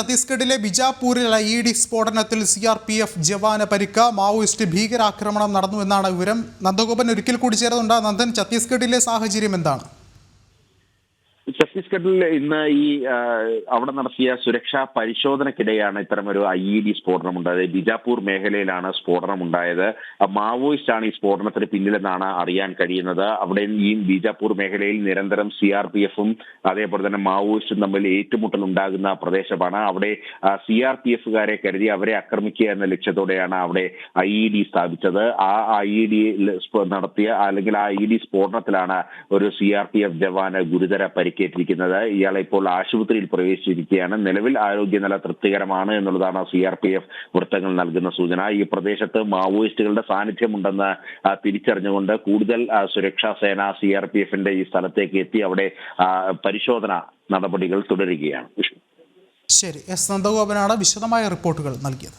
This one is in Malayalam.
ഛത്തീസ്ഗഡിലെ ബിജാപൂരിലെ ഇ ഡി സ്ഫോടനത്തിൽ സി ആർ പി എഫ് ജവാന് പരിക്ക്. മാവോയിസ്റ്റ് ഭീകരാക്രമണം നടന്നുവെന്നാണ് വിവരം. നന്ദഗോപൻ ഒരിക്കൽ കൂടി ചേർന്നുണ്ട് നന്ദൻ ഛത്തീസ്ഗഡിലെ സാഹചര്യം എന്താണ്? ഛത്തീസ്ഗഡിൽ ഇന്ന് ഈ അവിടെ നടത്തിയ സുരക്ഷാ പരിശോധനയ്ക്കിടെയാണ് ഇത്തരമൊരു ഐ ഇ ഡി സ്ഫോടനം ഉണ്ടായത് ബിജാപൂർ മേഖലയിലാണ് സ്ഫോടനം ഉണ്ടായത് മാവോയിസ്റ്റ് ആണ് ഈ സ്ഫോടനത്തിന് പിന്നിലെന്നാണ് അറിയാൻ കഴിയുന്നത്. അവിടെ ഈ ബിജാപൂർ മേഖലയിൽ നിരന്തരം സി ആർ പി എഫും അതേപോലെ തന്നെ മാവോയിസ്റ്റും തമ്മിൽ ഏറ്റുമുട്ടൽ ഉണ്ടാകുന്ന പ്രദേശമാണ്. അവിടെ സി ആർ പി എഫുകാരെ കരുതി അവരെ ആക്രമിക്കുക എന്ന ലക്ഷ്യത്തോടെയാണ് അവിടെ ഐ ഇ ഡി സ്ഥാപിച്ചത്. ആ ഐ ഇ ഡി നടത്തിയ അല്ലെങ്കിൽ ആ ഐ ഡി സ്ഫോടനത്തിലാണ് ഒരു സി ആർ പി എഫ് ജവാന് ഗുരുതര പരിക്കേറ്റിരിക്കുന്നത് ഇയാളെ ഇപ്പോൾ ആശുപത്രിയിൽ പ്രവേശിച്ചിരിക്കുകയാണ്. നിലവിൽ ആരോഗ്യനില തൃപ്തികരമാണ് എന്നുള്ളതാണ് സി ആർ പി എഫ് വൃത്തങ്ങൾ നൽകുന്ന സൂചന. ഈ പ്രദേശത്ത് മാവോയിസ്റ്റുകളുടെ സാന്നിധ്യമുണ്ടെന്ന് തിരിച്ചറിഞ്ഞുകൊണ്ട് കൂടുതൽ സുരക്ഷാ സേന സി ആർ പി എഫിന്റെ ഈ സ്ഥലത്തേക്ക് എത്തി അവിടെ പരിശോധന നടപടികൾ തുടരുകയാണ്. ശരി. എസ്. നന്ദഗോപനാണ് വിശദമായ റിപ്പോർട്ടുകൾ നൽകിയത്.